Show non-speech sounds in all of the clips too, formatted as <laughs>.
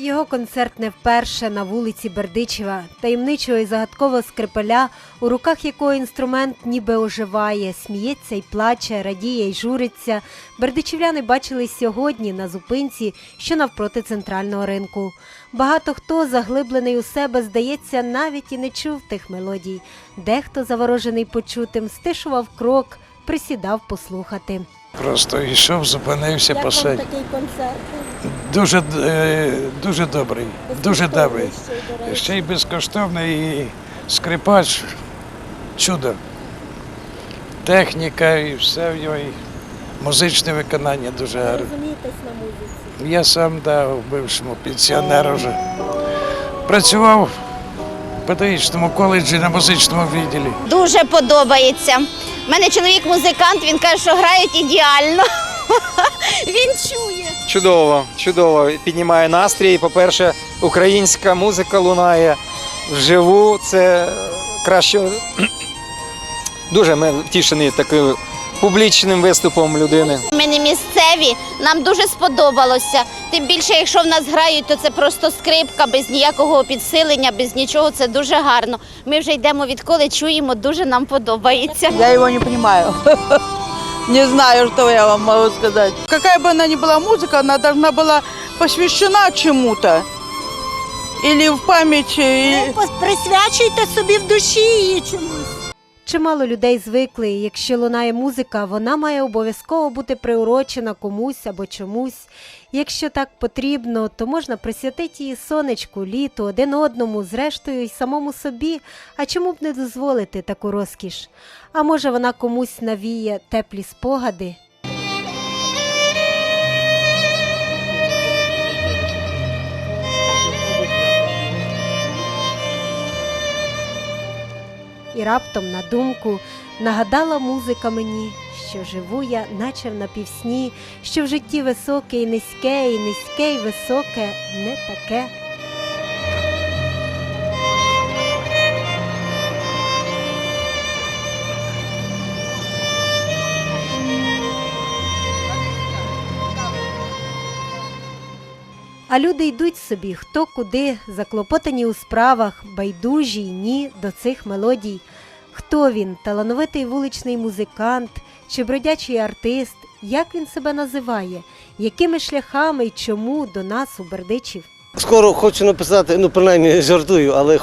Його концерт не вперше на вулиці Бердичева, таємничого і загадкового скрипеля, у руках якого інструмент ніби оживає, сміється й плаче, радіє й журиться. Бердичівляни бачили сьогодні на зупинці, що навпроти центрального ринку. Багато хто, заглиблений у себе, здається, навіть і не чув тих мелодій. Дехто, заворожений почутим, стишував крок, присідав послухати. Просто йшов, зупинився, Як вам посидів. такий концерт? Дуже, е, дуже добрий, дуже добрий. Ще й, безкоштовний і скрипач. Чудо. Техніка і все в його. і Музичне виконання дуже Ви гарне. розумієтесь на музиці. Я сам да, в бившому пенсіонер вже. Працював в педагогічному коледжі на музичному відділі. Дуже подобається. У мене чоловік музикант, він каже, що грають ідеально. <laughs> Він чує. Чудово, чудово. Піднімає настрій. По-перше, українська музика лунає вживу. Це краще. <clears throat> Дуже ми втішені таким публічним виступом людини. Ми не місцеві, нам дуже сподобалося. Тим більше, якщо в нас грають, то це просто скрипка без ніякого підсилення, без нічого. Це дуже гарно. Ми вже йдемо відколи, чуємо, дуже нам подобається. Я его не понимаю. <laughs> Не знаю, что я вам могу сказать. Какая бы она ни была музыка, она должна была посвящена чему-то. Или в память. и- Присвячуйте собі в душі її чомусь. Чимало людей звикли, якщо лунає музика, вона має обов'язково бути приурочена комусь або чомусь. Якщо так потрібно, то можна присвятити її сонечку, літу, один одному, зрештою, й самому собі. А чому б не дозволити таку розкіш? А може вона комусь навіє теплі спогади? І раптом на думку нагадала музика мені, що живу я, наче в напівсні, що в житті високе і низьке, і низьке, і високе не таке. А люди йдуть собі, хто куди, заклопотані у справах, байдужі й ні до цих мелодій. Хто він, талановитий вуличний музикант чи бродячий артист, як він себе називає, якими шляхами й чому до нас у Бердичів? Скоро хочу написати, ну принаймні жартую, але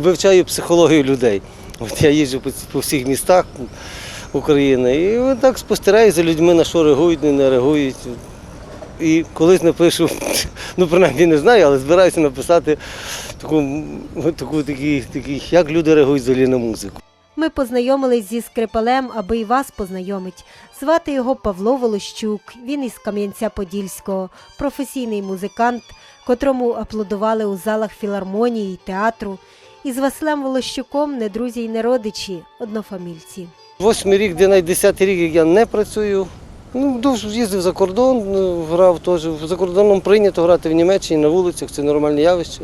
вивчаю психологію людей. От я їжджу по, всіх містах України і так спостерігаю за людьми, на що реагують, не реагують. І колись напишу, <laughs> ну принаймні не знаю, але збираюся написати таку, таку такі, такі, як люди реагують взагалі на музику. Ми познайомились зі скрипалем, аби і вас познайомить. Звати його Павло Волощук. Він із Кам'янця-Подільського, професійний музикант, котрому аплодували у залах філармонії й театру. І з Василем Волощуком не друзі й не родичі, однофамільці. Восьмий рік, де навіть десятий рік, як я не працюю. Ну, дуже їздив за кордон, ну, грав теж. За кордоном прийнято грати в Німеччині на вулицях, це нормальне явище.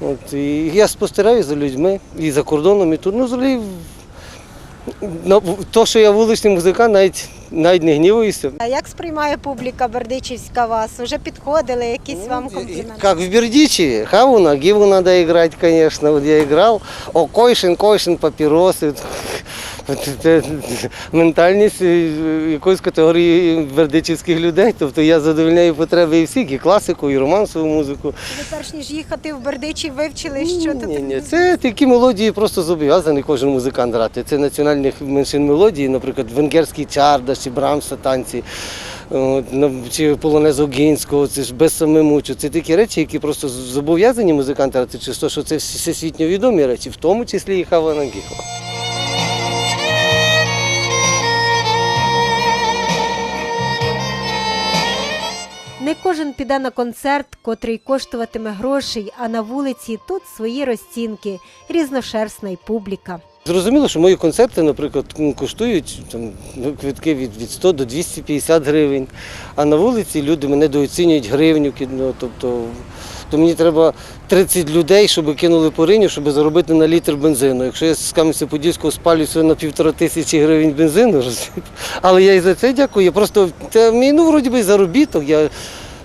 От, і я спостерігаю за людьми і за кордоном, і тут. Ну, взагалі, то, що я вуличний музикант, навіть, навіть не гнівуюся. А як сприймає публіка Бердичівська вас? Вже підходили якісь Ну, вам компліменти? Как в Бердичеве. Хавуна, гиву надо играть, конечно. Вот я играл. О, койшин, койшин, папіроси. Це ментальність е, якоїсь категорії бердичівських людей. Тобто я задовольняю потреби і всіх, і класику, і романсову музику. Ви перш ніж їхати в Бердичів, вивчили, що тут Ні, ні, це такі мелодії просто зобов'язаний кожен музикант грати. Це національних меншин мелодії, наприклад, венгерський чардаш, чи Брамса танці, чи полонез Огінського, це ж без самимучу. Це такі речі, які просто зобов'язані музиканти чи що це всесвітньо відомі речі, в тому числі і Хавана Гіхо. Не кожен піде на концерт, котрий коштуватиме грошей, а на вулиці тут свої розцінки, різношерстна й публіка. Зрозуміло, що мої концерти, наприклад, коштують там, ну, квитки від, від 100 до 250 гривень. А на вулиці люди мене дооцінюють гривню. Ну, тобто, то мені треба 30 людей, щоб кинули пориню, щоб заробити на літр бензину. Якщо я з Кам'янця-Подільського спалю всього на півтора тисячі гривень бензину, <laughs> але я і за це дякую. Я просто це мій, ну, вроді би, заробіток. Я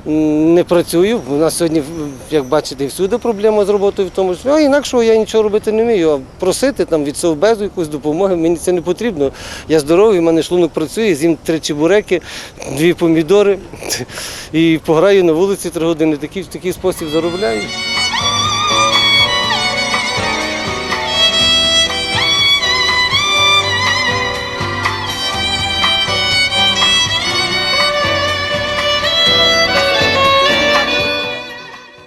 не працюю. У нас сьогодні, як бачите, всюди проблема з роботою в тому, що а інакшого я нічого робити не вмію. А просити там від совбезу якусь допомоги мені це не потрібно. Я здоровий, в мене шлунок працює, з'їм три чебуреки, дві помідори <laughs> і пограю на вулиці три години. Такий, такий спосіб заробляю.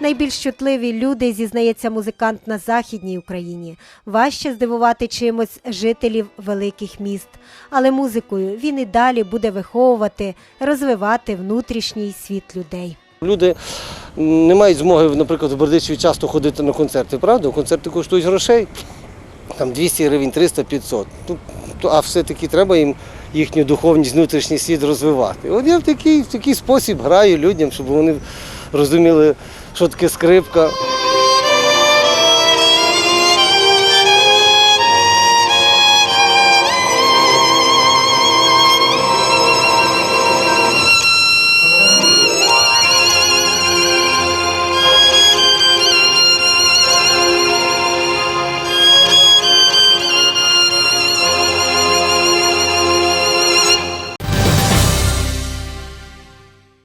Найбільш чутливі люди, зізнається музикант на Західній Україні. Важче здивувати чимось жителів великих міст. Але музикою він і далі буде виховувати, розвивати внутрішній світ людей. Люди не мають змоги, наприклад, в Бердичеві часто ходити на концерти, правда? Концерти коштують грошей, там 200 гривень, 300, 500. Ну, а все-таки треба їм їхню духовність, внутрішній світ розвивати. От я в такий, в такий спосіб граю людям, щоб вони розуміли, що таке скрипка.